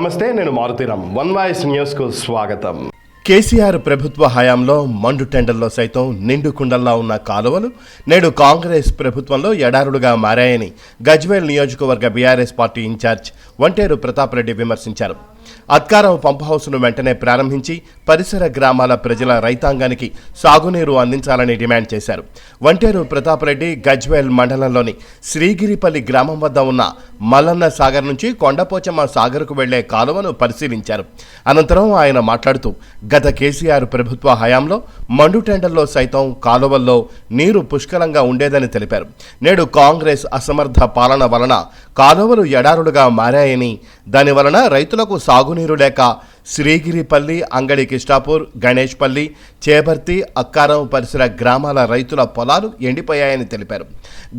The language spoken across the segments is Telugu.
నమస్తే నేను మారుతీరామ్ వన్ వాయిస్ న్యూస్కు స్వాగతం. కేసీఆర్ ప్రభుత్వ హయాంలో మండు టెండర్లో సైతం నిండు కుండల్లా ఉన్న కాలువలు నేడు కాంగ్రెస్ ప్రభుత్వంలో ఎడారులుగా మారాయని గజ్వేల్ నియోజకవర్గ BRS party in-charge Vanteru Pratap Reddy విమర్శించారు. అత్కారం పంప్ హౌస్ను వెంటనే ప్రారంభించి పరిసర గ్రామాల ప్రజల రైతాంగానికి సాగునీరు అందించాలని డిమాండ్ చేశారు. వంటేరు ప్రతాపరెడ్డి గజ్వేల్ మండలంలోని శ్రీగిరిపల్లి గ్రామం వద్ద ఉన్న మల్లన్న సాగర్ నుంచి కొండపోచమ్మ సాగర్కు వెళ్ళే కాలువను పరిశీలించారు. అనంతరం ఆయన మాట్లాడుతూ గత కేసీఆర్ ప్రభుత్వ హయాంలో మండు టెండర్లో సైతం కాలువల్లో నీరు పుష్కలంగా ఉండేదని తెలిపారు. నేడు కాంగ్రెస్ అసమర్థ పాలన వలన కాలువలు ఎడారులుగా మారాయని దాని వలన రైతులకు సాగునీరు లేక శ్రీగిరిపల్లి అంగడి కిష్టాపూర్ గణేష్పల్లి చేబర్తి అక్కారం పరిసర గ్రామాల రైతుల పొలాలు ఎండిపోయాయని తెలిపారు.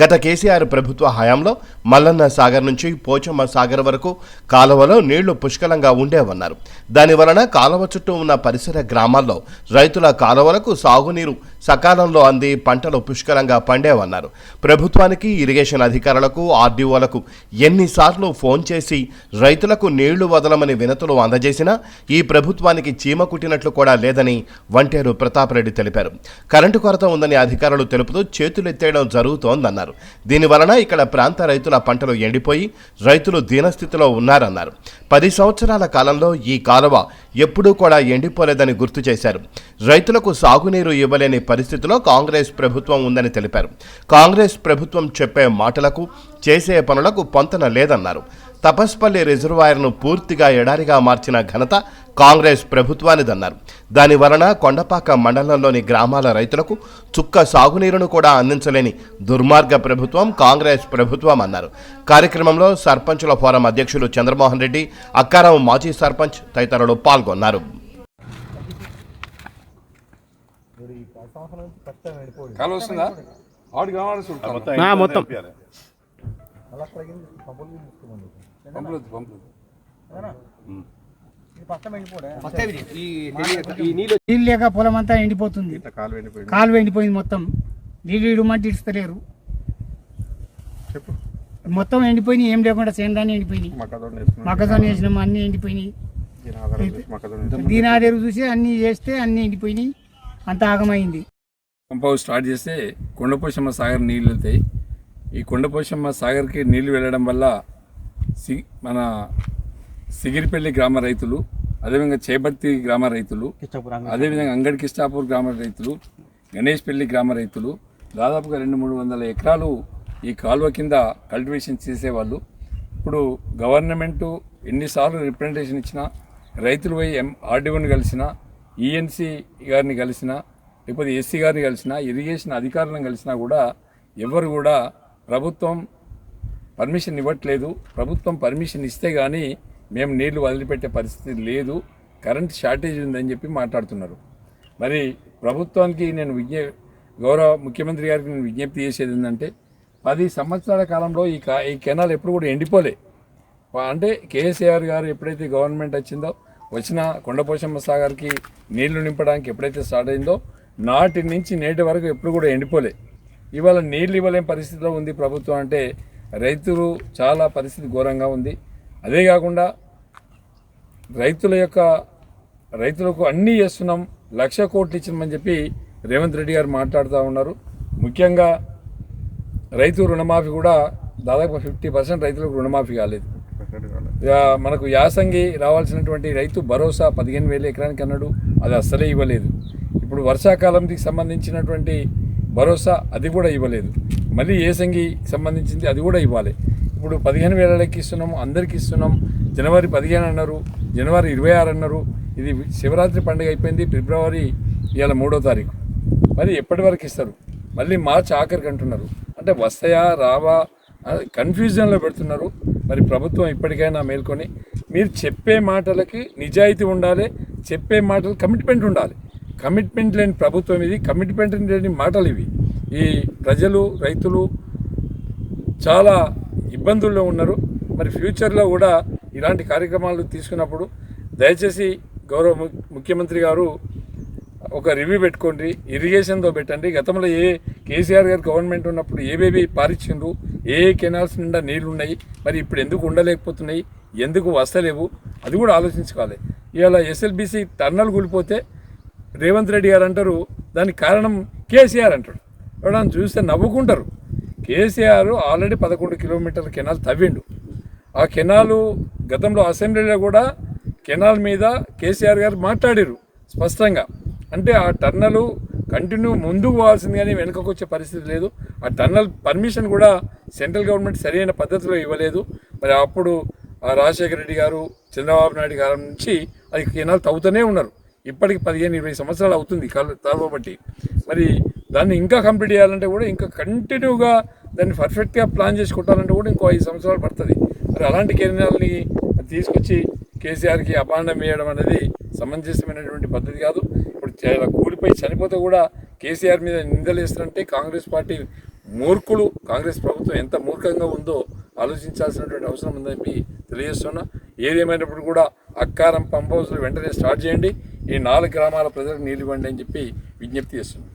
గత కేసీఆర్ ప్రభుత్వ హయాంలో మల్లన్న సాగర్ నుంచి పోచమ్మ సాగర్ వరకు కాలువలో నీళ్ళు పుష్కలంగా ఉండేవన్నారు. దాని వలన కాలువ చుట్టూ ఉన్న పరిసర గ్రామాల్లో రైతుల కాలువలకు సాగునీరు సకాలంలో అంది పంటలు పుష్కలంగా పండేవన్నారు. ప్రభుత్వానికి ఇరిగేషన్ అధికారులకు ఆర్డీఓలకు ఎన్నిసార్లు ఫోన్ చేసి రైతులకు నీళ్ళు వదలమని వినతులు అందజేసినా ఈ ప్రభుత్వానికి చీమ కుట్టినట్లు కూడా లేదని వంటేరు ప్రతాప్ రెడ్డి తెలిపారు. కరెంటు కొరత ఉందని అధికారులు తెలుపుతూ చేతులెత్తేయడం జరుగుతోందన్నారు. దీనివలన ఇక్కడ ప్రాంత రైతుల పంటలు ఎండిపోయి రైతులు దీనస్థితిలో ఉన్నారన్నారు. పది సంవత్సరాల కాలంలో ఈ కాలువ ఎప్పుడూ కూడా ఎండిపోలేదని గుర్తు చేశారు. రైతులకు సాగునీరు ఇవ్వలేని పరిస్థితిలో కాంగ్రెస్ ప్రభుత్వం ఉందని తెలిపారు. కాంగ్రెస్ ప్రభుత్వం చెప్పే మాటలకు చేసే పనులకు పొంతన లేదన్నారు. తపస్పల్లి రిజర్వాయర్ను పూర్తిగా ఎడారిగా మార్చిన ఘనత కాంగ్రెస్ ప్రభుత్వానిదన్నారు. దాని వలన కొండపాక మండలంలోని గ్రామాల రైతులకు చుక్క సాగునీరును కూడా అందించలేని దుర్మార్గ ప్రభుత్వం కాంగ్రెస్ ప్రభుత్వం అన్నారు. కార్యక్రమంలో సర్పంచుల ఫోరం అధ్యక్షులు చంద్రమోహన్ రెడ్డి అక్కారం మాజీ సర్పంచ్ తదితరులు పాల్గొన్నారు. మొత్తం. పంపులు పంపులు నీళ్ళు లేక పొలం అంతా ఎండిపోతుంది కాలువ ఎండిపోయింది. మొత్తం. నీళ్ళు ఇడమంటే ఇస్తలేరు మొత్తం ఎండిపోయినాయి. ఏం లేకుండా సేందాన్ని ఎండిపోయినాయి. మొక్కజొన్న వేసినాము అన్ని ఎండిపోయినాయి. దీని ఆధారు చూసి అన్ని చేస్తే అన్ని ఎండిపోయినాయి. అంత ఆగమైంది. పంప్ హౌస్ స్టార్ట్ చేస్తే కొండపోషమ్మ సాగర్ నీళ్ళు వెళ్తాయి. ఈ కొండపోషమ్మ సాగర్కి నీళ్ళు వెళ్ళడం వల్ల సి మన సిగిరిపల్లి గ్రామ రైతులు అదేవిధంగా చేపర్తి గ్రామ రైతులు అదేవిధంగా అంగడి కిష్టాపూర్ గ్రామ రైతులు గణేష్పల్లి గ్రామ రైతులు దాదాపుగా రెండు మూడు వందల ఎకరాలు ఈ కాలువ కింద కల్టివేషన్ చేసేవాళ్ళు. ఇప్పుడు గవర్నమెంటు ఎన్నిసార్లు రిప్రజెంటేషన్ ఇచ్చినా రైతులు పోయి ఎం ఆర్డీఓని కలిసినా ఈఎన్సీ గారిని కలిసినా లేకపోతే ఎస్సీ గారిని కలిసినా ఇరిగేషన్ అధికారులను కలిసినా కూడా ఎవరు కూడా ప్రభుత్వం పర్మిషన్ ఇవ్వట్లేదు. ప్రభుత్వం పర్మిషన్ ఇస్తే కానీ మేము నీళ్ళు వదిలిపెట్టే పరిస్థితి లేదు. కరెంట్ షార్టేజ్ ఉందని చెప్పి మాట్లాడుతున్నారు. మరి ప్రభుత్వానికి నేను విజ్ఞ గౌరవ ముఖ్యమంత్రి గారికి నేను విజ్ఞప్తి చేసేది ఏంటంటే పది సంవత్సరాల కాలంలో ఈ కా ఈ కెనాల్ ఎప్పుడు కూడా ఎండిపోలే. అంటే కేసీఆర్ గారు ఎప్పుడైతే గవర్నమెంట్ వచ్చిందో వచ్చిన కొండపోషమ్మ సాగర్కి నీళ్ళు నింపడానికి ఎప్పుడైతే స్టార్ట్ అయిందో నాటి నుంచి నేటి వరకు ఎప్పుడు కూడా ఎండిపోలే. ఇవాళ నీళ్ళు ఇవ్వలేని పరిస్థితిలో ఉంది ప్రభుత్వం అంటే రైతులు చాలా పరిస్థితి ఘోరంగా ఉంది. అదే కాకుండా రైతుల యొక్క రైతులకు అన్నీ చేస్తున్నాం లక్ష కోట్లు ఇచ్చినామని చెప్పి రేవంత్ రెడ్డి గారు మాట్లాడుతూ ఉన్నారు. ముఖ్యంగా రైతు రుణమాఫీ కూడా దాదాపు ఫిఫ్టీ పర్సెంట్ రైతులకు రుణమాఫీ కాలేదు. మనకు యాసంగి రావాల్సినటువంటి రైతు భరోసా పదిహేను వేల ఎకరానికి అన్నాడు అది అస్సలే ఇవ్వలేదు. ఇప్పుడు వర్షాకాలంకి సంబంధించినటువంటి భరోసా అది కూడా ఇవ్వలేదు. మళ్ళీ ఏసంగికి సంబంధించింది అది కూడా ఇవ్వాలి. ఇప్పుడు పదిహేను వేలకి ఇస్తున్నాము అందరికి ఇస్తున్నాం. జనవరి పదిహేను అన్నారు జనవరి ఇరవై ఆరు అన్నారు. ఇది శివరాత్రి పండుగ అయిపోయింది ఫిబ్రవరి ఇవాళ మూడో తారీఖు. మరి ఎప్పటి వరకు ఇస్తారు? మళ్ళీ మార్చి ఆఖరికి అంటున్నారు. అంటే వస్తాయా రావా? కన్ఫ్యూజన్లో పెడుతున్నారు. మరి ప్రభుత్వం ఇప్పటికైనా మేల్కొని మీరు చెప్పే మాటలకి నిజాయితీ ఉండాలి చెప్పే మాటలు కమిట్మెంట్ ఉండాలి. కమిట్మెంట్ లేని ప్రభుత్వం ఇది కమిట్మెంట్ లేని మాటలు ఇవి. ఈ ప్రజలు రైతులు చాలా ఇబ్బందుల్లో ఉన్నారు. మరి ఫ్యూచర్లో కూడా ఇలాంటి కార్యక్రమాలు తీసుకున్నప్పుడు దయచేసి గౌరవ ము- ముఖ్యమంత్రి గారు ఒక రివ్యూ పెట్టుకోండి. ఇరిగేషన్తో పెట్టండి. గతంలో ఏ కేసీఆర్ గారు గవర్నమెంట్ ఉన్నప్పుడు ఏవేవి పారిచ్చిండ్రు ఏ కెనాల్స్ నిండా నీళ్ళు ఉన్నాయి మరి ఇప్పుడు ఎందుకు ఉండలేకపోతున్నాయి ఎందుకు వస్తలేవు అది కూడా ఆలోచించుకోవాలి. ఇవాళ ఎస్ఎల్బిసి టర్నల్ కూలిపోతే రేవంత్ రెడ్డి గారు అంటారు దానికి కారణం కేసీఆర్ అంటాడు. ఎవడన్నా చూస్తే నవ్వుకుంటారు. కేసీఆర్ ఆల్రెడీ పదకొండు కిలోమీటర్ల కెనాల్ తవ్విండు. ఆ కెనాలు గతంలో అసెంబ్లీలో కూడా కెనాల్ మీద కేసీఆర్ గారు మాట్లాడారు స్పష్టంగా. అంటే ఆ టర్నలు కంటిన్యూ ముందుకు పోవాల్సింది కానీ వెనుకకు వచ్చే పరిస్థితి లేదు. ఆ టర్నల్ పర్మిషన్ కూడా సెంట్రల్ గవర్నమెంట్ సరైన పద్ధతిలో ఇవ్వలేదు. మరి అప్పుడు ఆ రాజశేఖర రెడ్డి గారు చంద్రబాబు నాయుడు గారి నుంచి అది కెనాల్ తవ్వుతూనే ఉన్నారు. ఇప్పటికి పదిహేను ఇరవై సంవత్సరాలు అవుతుంది కళ్ళు తవ్వబట్టి మరి దాన్ని ఇంకా కంప్లీట్ చేయాలంటే కూడా ఇంకా కంటిన్యూగా దాన్ని పర్ఫెక్ట్గా ప్లాన్ చేసుకుంటారంటే కూడా ఇంకో ఐదు సంవత్సరాలు పడుతుంది. మరి అలాంటి కెనాల్ని తీసుకొచ్చి కేసీఆర్కి అపాండం వేయడం అనేది సమంజసమైనటువంటి పద్ధతి కాదు. ఇప్పుడు చాలా కూలిపోయి చనిపోతే కూడా కేసీఆర్ మీద నిందలేస్తారంటే కాంగ్రెస్ పార్టీ మూర్ఖులు. కాంగ్రెస్ ప్రభుత్వం ఎంత మూర్ఖంగా ఉందో ఆలోచించాల్సినటువంటి అవసరం ఉందని తెలియజేస్తున్నా. ఏదేమైనప్పుడు కూడా అక్కారం పంప్ హౌస్లు వెంటనే స్టార్ట్ చేయండి. ఈ నాలుగు గ్రామాల ప్రజలకు నీళ్ళు ఇవ్వండి అని చెప్పి విజ్ఞప్తి చేస్తున్నాను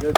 જય